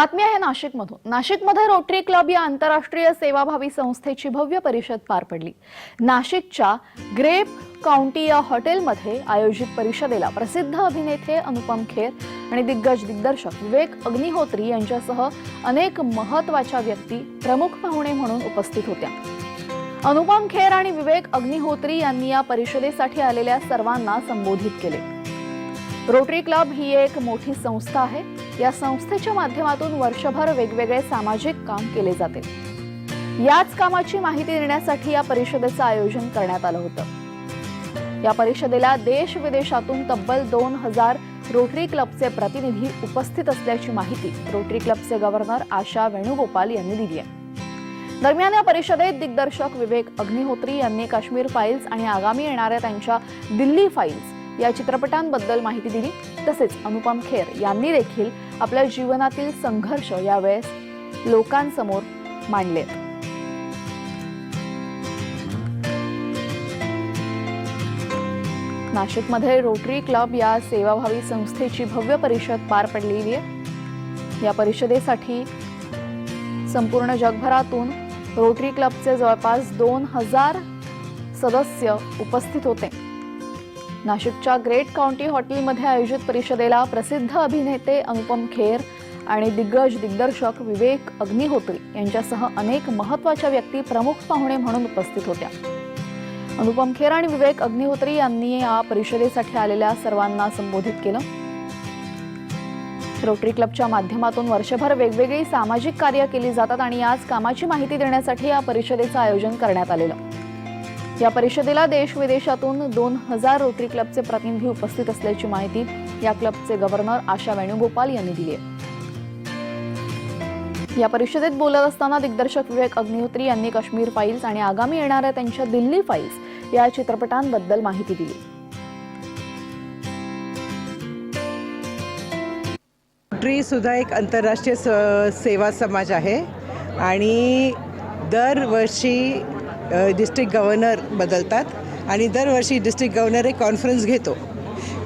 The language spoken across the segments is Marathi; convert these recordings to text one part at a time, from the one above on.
बातमी आहे नाशिकमधून. नाशिकमध्ये रोटरी क्लब या आंतरराष्ट्रीय सेवाभावी संस्थेची भव्य परिषद पार पडली. नाशिकच्या ग्रेप काउंटी या हॉटेलमध्ये आयोजित परिषदेला प्रसिद्ध अभिनेते अनुपम खेर आणि दिग्गज दिग्दर्शक विवेक अग्निहोत्री यांच्यासह अनेक महत्त्वाच्या व्यक्ती प्रमुख पाहुणे म्हणून उपस्थित होत्या. अनुपम खेर आणि विवेक अग्निहोत्री यांनी या परिषदेसाठी आलेल्या सर्वांना संबोधित केले. रोटरी क्लब ही एक मोठी संस्था आहे. या संस्थेच्या माध्यमातून वर्षभर वेगवेगळे सामाजिक काम केले जाते. याच कामाची माहिती देण्यासाठी या परिषदेचं आयोजन करण्यात आलं होतं. या परिषदेला देश विदेशातून तब्बल दोन हजार रोटरी क्लबचे प्रतिनिधी उपस्थित असल्याची माहिती रोटरी क्लबचे गव्हर्नर आशा वेणुगोपाल यांनी दिली आहे. दरम्यान या परिषदेत दिग्दर्शक विवेक अग्निहोत्री यांनी काश्मीर फाईल्स आणि आगामी येणाऱ्या त्यांच्या दिल्ली फाईल्स या चित्रपटांबद्दल माहिती दिली. तसेच अनुपम खेर यांनी देखील आपल्या जीवनातील संघर्ष यावेळेस लोकांसमोर मांडले नाशिकमध्ये रोटरी क्लब या सेवाभावी संस्थेची भव्य परिषद पार पडलेली आहे. या परिषदेसाठी संपूर्ण जगभरातून रोटरी क्लबचे जवळपास दोन हजार सदस्य उपस्थित होते. नाशिकच्या ग्रेट काउंटी हॉटेलमध्ये आयोजित परिषदेला प्रसिद्ध अभिनेते अनुपम खेर आणि दिग्गज दिग्दर्शक विवेक अग्निहोत्री यांच्यासह अनेक महत्त्वाच्या व्यक्ती प्रमुख पाहुणे म्हणून उपस्थित होत्या. अनुपम खेर आणि विवेक अग्निहोत्री यांनी या परिषदेसाठी आलेल्या सर्वांना संबोधित केलं. रोटरी क्लबच्या माध्यमातून वर्षभर वेगवेगळी सामाजिक कार्य केली जातात आणि याच कामाची माहिती देण्यासाठी या परिषदेचं आयोजन करण्यात आलेलं. या परिषदेला देश विदेशातून दोन हजार रोटरी क्लबचे प्रतिनिधी उपस्थित असल्याची माहिती या क्लबचे गव्हर्नर आशा वेणुगोपाल यांनी दिली आहे. या परिषदेत बोलत असताना दिग्दर्शक विवेक अग्निहोत्री यांनी काश्मीर फाईल्स आणि आगामी येणाऱ्या त्यांच्या दिल्ली फाईल्स या चित्रपटांबद्दल माहिती दिली. रोटरी सुद्धा एक आंतरराष्ट्रीय स सेवा समाज आहे. आणि दरवर्षी डिस्ट्रिक्ट गव्हर्नर बदलतात आणि दरवर्षी डिस्ट्रिक्ट गव्हर्नर एक कॉन्फरन्स घेतो.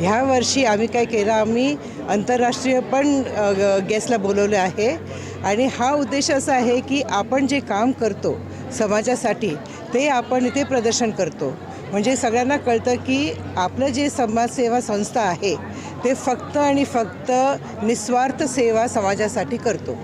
ह्या वर्षी आम्ही काय केलं आम्ही आंतरराष्ट्रीय पण गेस्टला बोलवलं आहे. आणि हा उद्देश असा आहे की आपण जे काम करतो समाजासाठी ते आपण इथे प्रदर्शन करतो. म्हणजे सगळ्यांना कळतं की आपलं जे समाजसेवा संस्था आहे ते फक्त आणि फक्त निस्वार्थ सेवा समाजासाठी करतो.